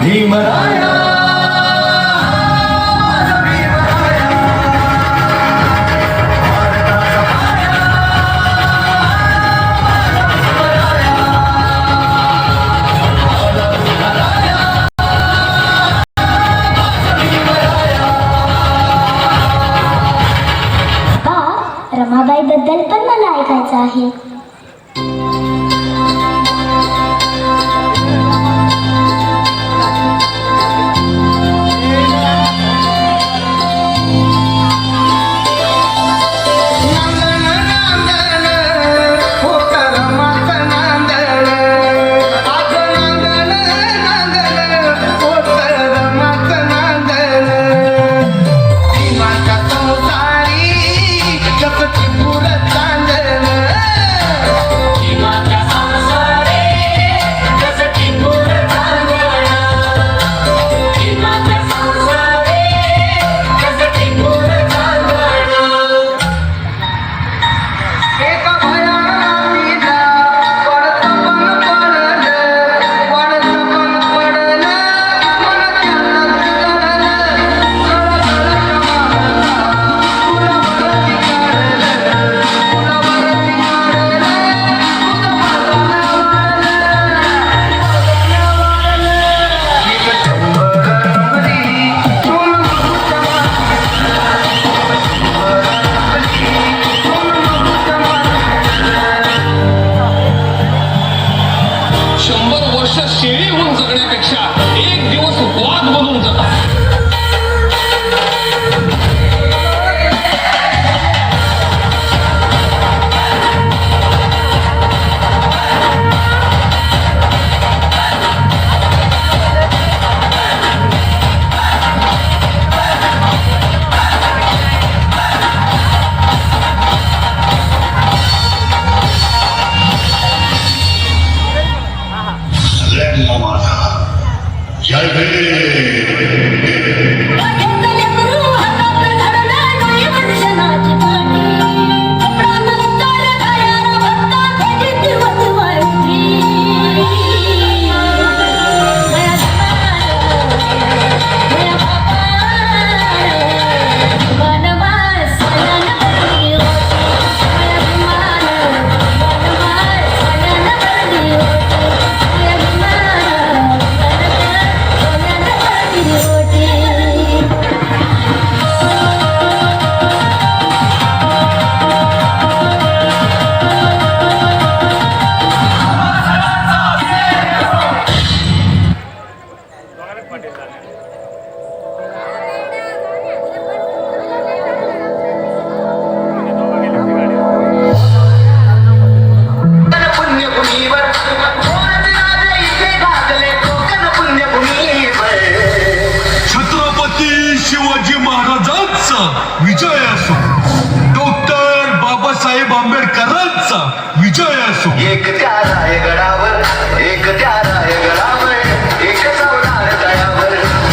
भीमराया। बा बद्दल पण मला ऐकायचं आहे. রাধে पुण्यभूमीवर छत्रपती शिवाजी महाराजांचा विजय असो. डॉक्टर बाबासाहेब आंबेडकरांचा विजय असो. एक त्या रायगडावर एक त्या रायगडावर. ಕ್ಷಣ